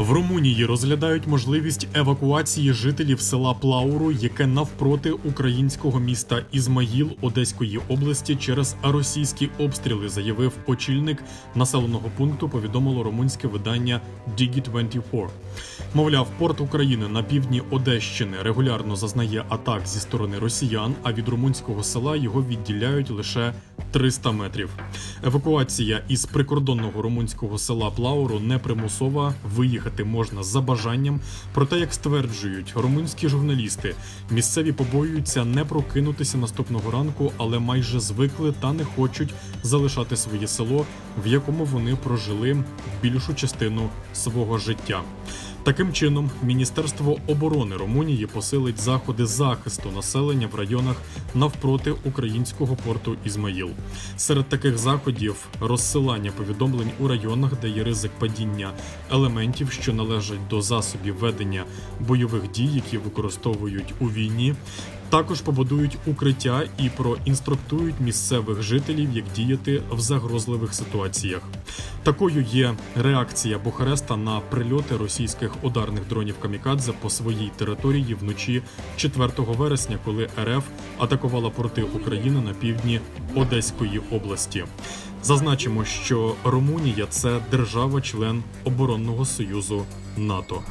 В Румунії розглядають можливість евакуації жителів села Плауру, яке навпроти українського міста Ізмаїл Одеської області через російські обстріли, заявив очільник населеного пункту. Повідомило румунське видання Digi24. Мовляв, порт України на півдні Одещини регулярно зазнає атак зі сторони росіян, а від румунського села його відділяють лише 300 метрів. Евакуація із прикордонного румунського села Плауру не примусова. Виїхати можна за бажанням. Проте, як стверджують румунські журналісти, місцеві побоюються не прокинутися наступного ранку, але майже звикли та не хочуть залишати своє село, в якому вони прожили більшу частину свого життя. Таким чином, Міністерство оборони Румунії посилить заходи захисту населення в районах навпроти українського порту Ізмаїл. Серед таких заходів розсилання повідомлень у районах, де є ризик падіння елементів, що належать до засобів ведення бойових дій, які використовують у війні. Також побудують укриття і проінструктують місцевих жителів, як діяти в загрозливих ситуаціях. Такою є реакція Бухареста на прильоти російських ударних дронів Камікадзе по своїй території вночі 4 вересня, коли РФ атакувала порти України на півдні Одеської області. Зазначимо, що Румунія це держава-член оборонного союзу НАТО.